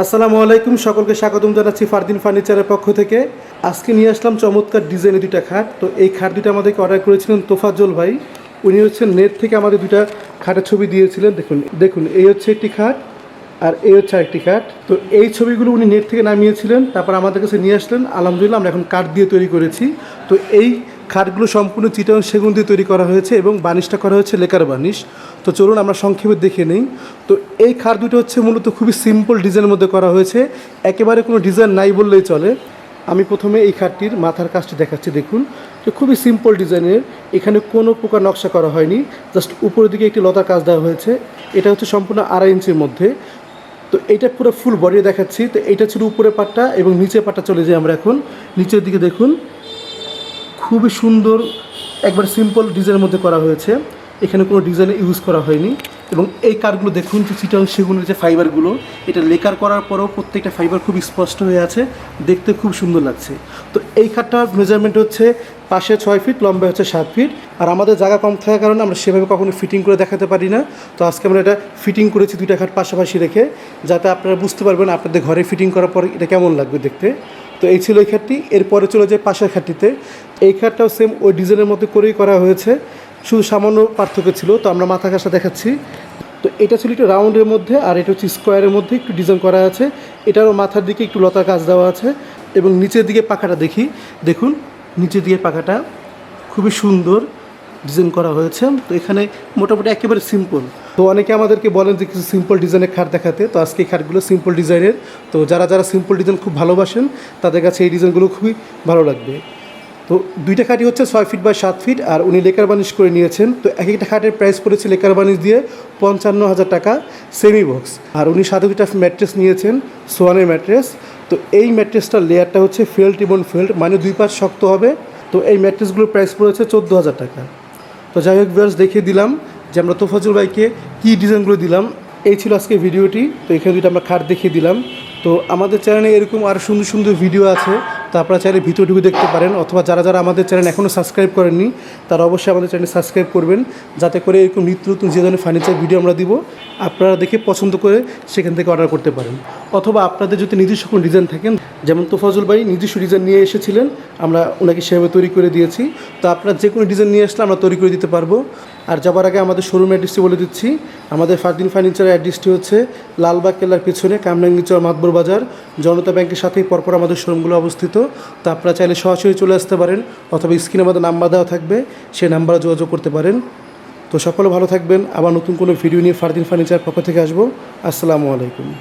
আসসালামু আলাইকুম, সকলকে স্বাগতম জানাচ্ছি ফারদিন ফার্নিচারের পক্ষ থেকে। আজকে নিয়ে আসলাম চমৎকার ডিজাইনের দুইটা খাট। তো এই খাট দুটো আমাদেরকে অর্ডার করেছিলেন তোফাজ্জল ভাই। উনি হচ্ছেন নেট থেকে আমাদের দুইটা খাটের ছবি দিয়েছিলেন। দেখুন দেখুন, এই হচ্ছে একটি খাট আর এই হচ্ছে আরেকটি খাট। তো এই ছবিগুলো উনি নেট থেকে নামিয়েছিলেন, তারপর আমাদের কাছে নিয়ে আসলেন। আলহামদুলিল্লাহ, আমরা এখন কাঠ দিয়ে তৈরি করেছি। তো এই খাটগুলো সম্পূর্ণ চিটাং সেগুন দিয়ে তৈরি করা হয়েছে এবং বানিশটা করা হয়েছে লেকার বানিশ। তো চলুন আমরা সংক্ষেপে দেখে নেই। তো এই খাট দুটো হচ্ছে মূলত খুবই সিম্পল ডিজাইনের মধ্যে করা হয়েছে। একেবারে কোনো ডিজাইন নাই বললেই চলে। আমি প্রথমে এই খাটটির মাথার কাজটি দেখাচ্ছি, দেখুন। তো খুবই সিম্পল ডিজাইনের এখানে কোনো প্রকার নকশা করা হয়নি। জাস্ট উপরের দিকে একটি লতার কাজ দেওয়া হয়েছে। এটা হচ্ছে সম্পূর্ণ আড়াই ইঞ্চির মধ্যে। তো এটা পুরো ফুল বডি দেখাচ্ছি। তো এটা ছিল উপরের পাটটা এবং নিচে পাটটা চলে যাই আমরা এখন। নিচের দিকে দেখুন। খুবই সুন্দর একবার সিম্পল ডিজাইনের মধ্যে করা হয়েছে। এখানে কোনো ডিজাইন ইউজ করা হয়নি। এবং এই কারগুলো দেখুন যে চিটাং সেগুনের যে ফাইবারগুলো এটা লেকার করার পরেও প্রত্যেকটা ফাইবার খুব স্পষ্ট হয়ে আছে। দেখতে খুব সুন্দর লাগছে। তো এই খাটটার মেজারমেন্ট হচ্ছে পাশে ছয় ফিট লম্বা হচ্ছে সাত ফিট আর আমাদের জায়গা কম থাকার কারণে আমরা সেভাবে কখনো ফিটিং করে দেখাতে পারি না। তো আজকে আমরা এটা ফিটিং করেছি দুইটা খাট পাশাপাশি রেখে, যাতে আপনারা বুঝতে পারবেন আপনাদের ঘরে ফিটিং করার পর এটা কেমন লাগবে দেখতে। তো এই ছিল এই খাটটি। এরপরে চলে যায় পাশের খাটটিতে। এই খাটটাও সেম ওই ডিজাইনের মধ্যে করেই করা হয়েছে। শুধু সামান্য পার্থক্য ছিল, তো আমরা মাথা কাজটা দেখাচ্ছি। তো এটা ছিল একটু রাউন্ডের মধ্যে, আর এটা হচ্ছে স্কোয়ারের মধ্যে একটু ডিজাইন করা আছে। এটারও মাথার দিকে একটু লতা কাজ দেওয়া আছে এবং নিচের দিকে পাখাটা দেখি। দেখুন, নিচের দিকে পাখাটা খুবই সুন্দর ডিজাইন করা হয়েছে। তো এখানে মোটামুটি একেবারে সিম্পল তো অনেকে আমাদেরকে বলেন যে কিছু সিম্পল ডিজাইনের খাট দেখাতে। তো আজকে এই খাটগুলো সিম্পল ডিজাইনের তো যারা যারা সিম্পল ডিজাইন খুব ভালোবাসেন, তাদের কাছে এই ডিজাইনগুলো খুবই ভালো লাগবে। তো দুইটা খাটই হচ্ছে ছয় ফিট বাই সাত ফিট আর উনি লেকার বানিশ করে নিয়েছেন। তো এক একটা খাটের প্রাইস পড়েছে লেকার বানিশ দিয়ে পঞ্চান্ন হাজার টাকা সেমি বক্স আর উনি সাথে দুইটা ম্যাট্রেস নিয়েছেন, সোয়ানের ম্যাট্রেস তো এই ম্যাট্রেসটার লেয়ারটা হচ্ছে ফেল্ট এবং ফেল্ট মানে দুই পাশ শক্ত হবে। তো এই ম্যাট্রেসগুলোর প্রাইস পড়েছে চোদ্দ হাজার টাকা। তো যাই হোক ভিউয়ার্স দেখিয়ে দিলাম যে আমরা তোফাজুল ভাইকে কী ডিজাইনগুলো দিলাম। এই ছিল আজকে ভিডিওটি। তো এখানে দুটো আমরা খাট দেখিয়ে দিলাম। তো আমাদের চ্যানেলে এরকম আরও সুন্দর সুন্দর ভিডিও আছে। তো আপনারা চাইলে ঢুকে দেখতে পারেন অথবা যারা যারা আমাদের চ্যানেল এখনও সাবস্ক্রাইব করেননি, তারা অবশ্যই আমাদের চ্যানেল সাবস্ক্রাইব করবেন, যাতে করে এরকম নিত্য নতুন যে ধরনের ফার্নিচার ভিডিও আমরা দিব, আপনারা দেখে পছন্দ করে সেখান থেকে অর্ডার করতে পারেন। অথবা আপনাদের যদি নিজস্ব কোনো ডিজাইন থাকেন যেমন তোফাজুল ভাই নিজস্ব ডিজাইন নিয়ে এসেছিলেন, আমরা ওনাকে সেভাবে তৈরি করে দিয়েছি। তো আপনারা যে কোনো ডিজাইন নিয়ে আসলে আমরা তৈরি করে দিতে পারব। আর যাবার আগে আমাদের শোরুম অ্যাড্রেসটি বলে দিচ্ছি। আমাদের ফারদিন ফার্নিচারের অ্যাড্রেসটি হচ্ছে লালবাগ কেল্লার পিছনে কামরাঙ্গিচর মাতবর বাজার। জনতা ব্যাংকের সাথেই পরপর আমাদের শোরুমগুলো অবস্থিত। তো আপনারা চাইলে সরাসরি চলে আসতে পারেন অথবা স্ক্রিনে আমাদের নাম্বার দেওয়া থাকবে, সেই নাম্বারে যোগাযোগ করতে পারেন। তো সকলে ভালো থাকবেন। আবার নতুন কোনো ভিডিও নিয়ে ফারদিন ফার্নিচার পক্ষ থেকে আসব। আসসালামু আলাইকুম।